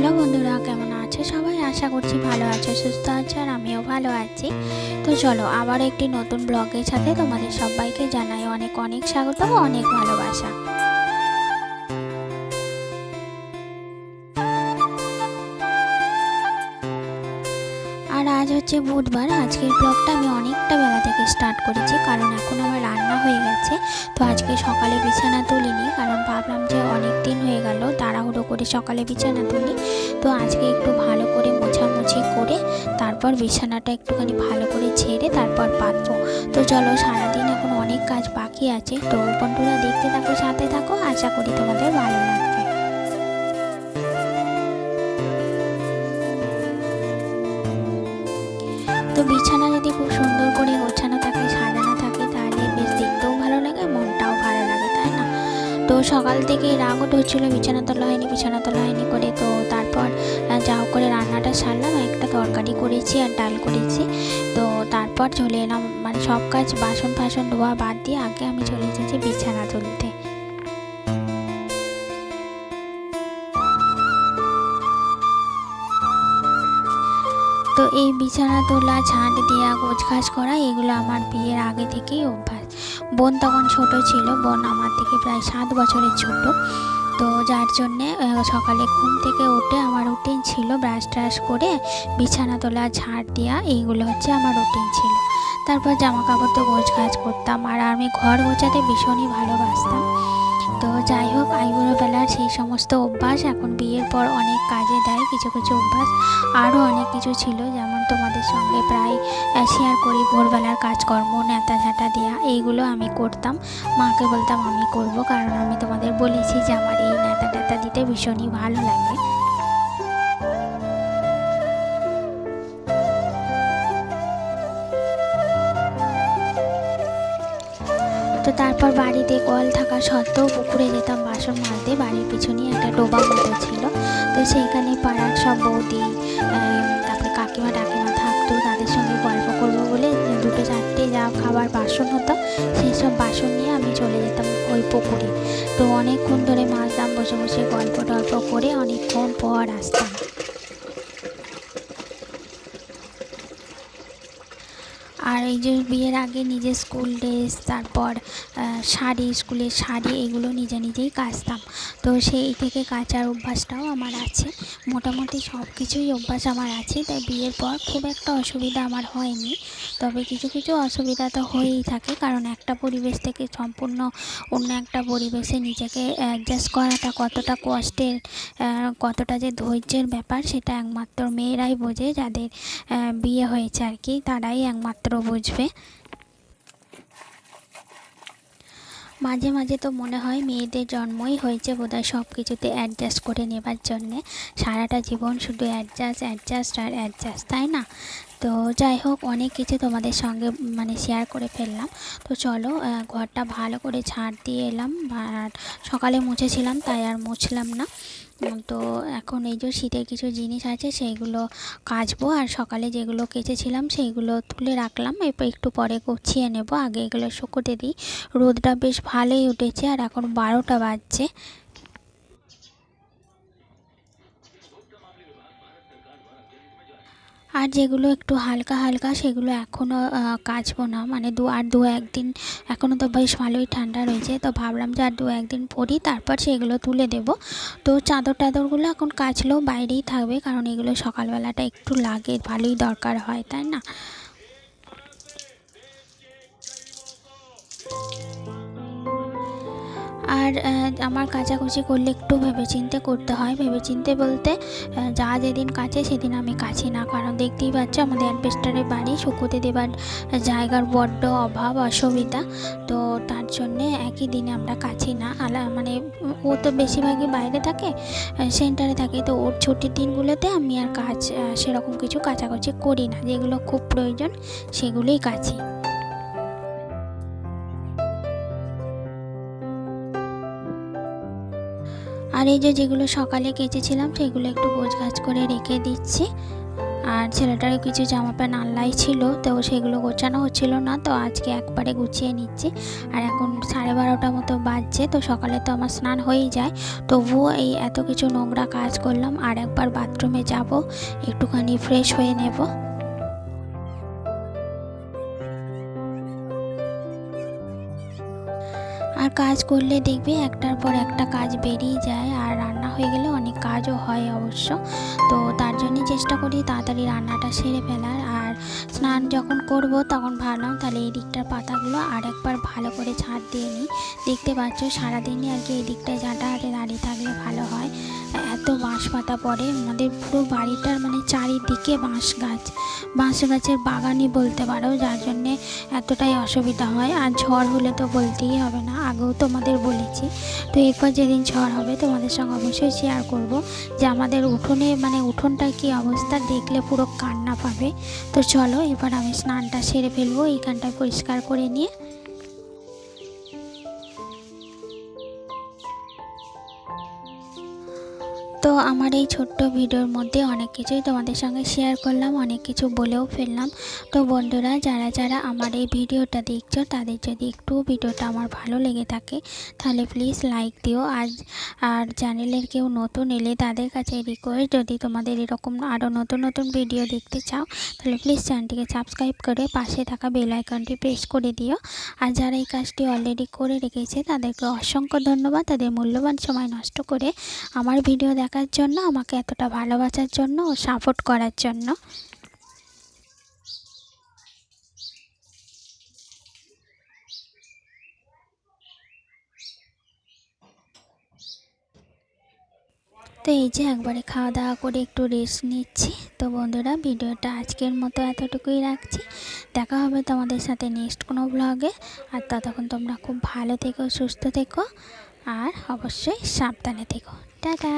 Hello বন্ধুরা, কেমন আছো সবাই? আশা করছি ভালো আছো, সুস্থ আছো, আর আমিও ভালো আছি। তো চলো আবার একটি নতুন ব্লগের সাথে তোমাদের সবাইকে জানাই অনেক অনেক স্বাগত, অনেক ভালোবাসা। আর আজ হচ্ছে বুধবার, আজকের ব্লগটা আমি অনেকটা বেলা থেকে স্টার্ট করেছি, কারণ এখন আমার রান্না হয়ে গেছে। তো আজকে সকালে বিছানা তুলিনি, কারণ ভাবলাম যে অনেক দিন হয়ে গেল, তাড়াহুড়ো করে সকালে বিছানা তুলি। তো আজকে একটু ভালো করে মোছামুছি করে, তারপর বিছানাটা একটুখানি ভালো করে ছেড়ে তারপর পাতবো তো চলো, সারাদিন এখন অনেক কাজ বাকি আছে। তো বন্ধুরা, দেখতে থাকো, সাথে থাকো। আশা করি তোমাদের ভালো লাগবে। তো বিছানা যদি খুব সুন্দর করে সকাল থেকে রাগ হচ্ছিল বিছানা তোলা হয়নি, বিছানা তোলা হয়নি করে। তো তারপর যা করে রান্নাটা সারলাম একটা তরকারি করেছি আর ডাল করেছি। তো তারপর চলে এলাম মানে সব কাজ বাসন ফাসন ধোয়া বাদ দিয়ে আগে আমি চলে এসেছি বিছানা তুলতে। তো এই বিছানা তোলা ঝাঁট দেওয়া গোছগাছ করা, এগুলো আমার বিয়ের আগে থেকেই অভ্যাস। বোন তখন ছোট ছিল, বোন আমার থেকে প্রায় সাত বছরের ছোট। তো যার জন্যে সকালে ঘুম থেকে উঠে আমার রুটিন ছিল ব্রাশ ট্রাশ করে, বিছানা তোলা ঝাঁট দেওয়া এইগুলো হচ্ছে আমার রুটিন ছিল। তারপর জামা কাপড় তো গোছগাছ করতাম, আর আমি ঘর গোছাতে ভীষণই ভালোবাসতাম। তো যাই হোক, আইবুড়ো বেলার সেই সমস্ত অভ্যাস, এখন বিয়ের পর অনেক কাজে দেয়, কিছু কিছু অভ্যাস, আরও অনেক কিছু ছিল, যেমন তোমাদের সঙ্গে প্রায় শেয়ার করি ভোরবেলার কাজকর্ম, নেতা ঝাঁটা দেওয়া এইগুলো আমি করতাম। মাকে বলতাম, আমি করব। কারণ আমি তোমাদের বলেছি যে আমার এই নেতা টেতা দিতে ভীষণই ভালো লাগে। তো তারপর বাড়িতে কল থাকা সত্ত্বেও পুকুরে যেতাম, বাসন মাজতে। বাড়ির পিছনে একটা ডোবা মতো ছিল। তো সেইখানে পাড়ার সব বৌদি তারপরে কাকিমা টাকিমা থাকতো। তাদের সঙ্গে গল্প করব বলে দুটো চারটে যা খাবার, বাসন হতো, সেই সব বাসন নিয়ে আমি চলে যেতাম ওই পুকুরে। তো অনেকক্ষণ ধরে মাজতাম বসে বসে গল্প টল্প করে অনেকক্ষণ পর আসতাম। আর এই যে বিয়ের আগে নিজের স্কুল ড্রেস তারপর শাড়ি, স্কুলের শাড়ি, এগুলো নিজে নিজেই কাচতাম। তো সেই থেকে কাচার অভ্যাসটাও আমার আছে। মোটামুটি সব কিছুই অভ্যাস আমার আছে। তাই বিয়ের পর খুব একটা অসুবিধা আমার হয়নি। তবে কিছু কিছু অসুবিধা তো হয়েই থাকে। কারণ একটা পরিবেশ থেকে সম্পূর্ণ অন্য একটা পরিবেশে নিজেকে অ্যাডজাস্ট করাটা কতটা কষ্টের কতটা যে ধৈর্যের ব্যাপার, সেটা একমাত্র মেয়েরাই বোঝে। যাদের বিয়ে হয়েছে আর কি, তারাই একমাত্র বুঝবে। মাঝে মাঝে তো মনে হয় মেয়েদের জন্মই হয়েছে বোধহয় সব কিছুতে অ্যাডজাস্ট করে নেবার জন্যে। সারাটা জীবন শুধু অ্যাডজাস্ট অ্যাডজাস্ট আর অ্যাডজাস্ট তাই না? তো যাই হোক, অনেক কিছু তোমাদের সঙ্গে মানে শেয়ার করে ফেললাম। তো চলো ঘরটা ভালো করে ছাড় দিয়ে এলাম। আর সকালে মুছেছিলাম, তাই আর মুছলাম না। তো এখন এই যে শীতের কিছু জিনিস আছে, সেইগুলো কাচবো আর সকালে যেগুলো কেচেছিলাম সেইগুলো তুলে রাখলাম। এরপর একটু পরে গুছিয়ে নেব। আগে এগুলো শুকোতে দিই। রোদটা বেশ ভালোই উঠেছে আর এখন বারোটা বাজছে। আর যেগুলো একটু হালকা হালকা, সেগুলো এখনও কাচবো না। মানে দু, আর দু একদিন এখনও তো বেশ ভালোই ঠান্ডা রয়েছে। তো ভাবলাম যে আর দু একদিন পরি, তারপর সেগুলো তুলে দেব। তো চাদর টাদরগুলো এখন কাচলেও বাইরেই থাকবে, কারণ এগুলো সকালবেলাটা একটু লাগে, ভালোই দরকার হয়, তাই না? আর আমার কাচাকুচি করলে একটু ভেবেচিন্তে করতে হয়। ভেবেচিন্তে বলতে যা যেদিন কাচে সেদিন আমি কাছি না। কারণ দেখতেই পাচ্ছ, আমাদের অ্যাডভেস্টারের বাড়ি শুকোতে দেবার জায়গার বড্ড অভাব, অসুবিধা। তো তার জন্যে একই দিনে আমরা কাছি না। আলা মানে ও তো বেশিরভাগই বাইরে থাকে সেন্টারে থাকে। তো ওর ছুটির দিনগুলোতে আমি আর কাজ সেরকম কিছু কাচাকুচি করি না। যেগুলো খুব প্রয়োজন, সেগুলোই কাছি। আর এই যে যেগুলো সকালে কেচেছিলাম, সেগুলো একটু গোছগাছ করে রেখে দিচ্ছি। আর ছেলেটারও কিছু জামা প্যান্ট আল্লাই ছিল, তো সেগুলো গোছানো হচ্ছিল না, তো আজকে একবারে গুছিয়ে নিচ্ছি। আর এখন সাড়ে বারোটা মতো বাজছে, তো সকালে তো আমার স্নান হয়েই যায়। তবুও এই এত কিছু নোংরা কাজ করলাম, আর একবার বাথরুমে যাব, একটুখানি ফ্রেশ হয়ে নেব। কাজ করলে দেখবে একটার পর একটা কাজ বেরিয়ে যায় আর রান্না হয়ে গেলে অনেক কাজও হয় অবশ্য। তো তার জন্যই চেষ্টা করি তাড়াতাড়ি রান্নাটা সেরে ফেলার। আর স্নান যখন করব তখন ভাবলাম তাহলে এই দিকটার পাতাগুলো আর একবার ভালো করে ছাড় দিয়ে নিই। দেখতে পাচ্ছ সারাদিনই আর কি এই দিকটায় ঝাঁটা হাতে এত বাঁশ পাতা পড়ে। আমাদের পুরো বাড়িটার মানে চারিদিকে বাঁশ গাছ। বাঁশ গাছের বাগানই বলতে পারো, যার জন্যে এতটাই অসুবিধা হয়। আর ঝড় হলে তো বলতেই হবে না, আগেও তোমাদের বলেছি। তো এরপর যেদিন ঝড় হবে তোমাদের সঙ্গে অবশ্যই শেয়ার করব যে আমাদের উঠোনে মানে উঠোনটা কী অবস্থা, দেখলে পুরো কান্না পাবে। তো চলো এবার আমি স্নানটা সেরে ফেলব এইখানটায় পরিষ্কার করে নিয়ে তো আমার এই ছোট্ট ভিডিওর মধ্যে অনেক কিছুই তোমাদের সঙ্গে শেয়ার করলাম, অনেক কিছু বলেও ফেললাম। তো বন্ধুরা, যারা যারা আমার এই ভিডিওটা দেখছ, তাদের যদি একটু ভিডিওটা আমার ভালো লেগে থাকে, তাহলে প্লিজ লাইক দিও। আর আর চ্যানেলের কেউ নতুন এলে তাদের কাছে রিকোয়েস্ট যদি তোমাদের এরকম আরও নতুন নতুন ভিডিও দেখতে চাও, তাহলে প্লিজ চ্যানেলটিকে সাবস্ক্রাইব করে পাশে থাকা বেল আইকনটি প্রেস করে দিও। আর যারা এই কাজটি অলরেডি করে রেখেছে, তাদেরকে অসংখ্য ধন্যবাদ। তাদের মূল্যবান সময় নষ্ট করে আমার ভিডিও দেখার জন্য, আমাকে এতটা ভালোবাসার জন্য ও সাপোর্ট করার জন্য। তো এই যে একবারে খাওয়া দাওয়া করে একটু রেস্ট নিচ্ছি। তো বন্ধুরা, ভিডিওটা আজকের মতো এতটুকুই রাখছি। দেখা হবে তোমাদের সাথে নেক্সট কোনো ব্লগে আর ততক্ষণ তোমরা খুব ভালো থেকো, সুস্থ থেকো। আর অবশ্যই সাবধানে থেকো। টাটা!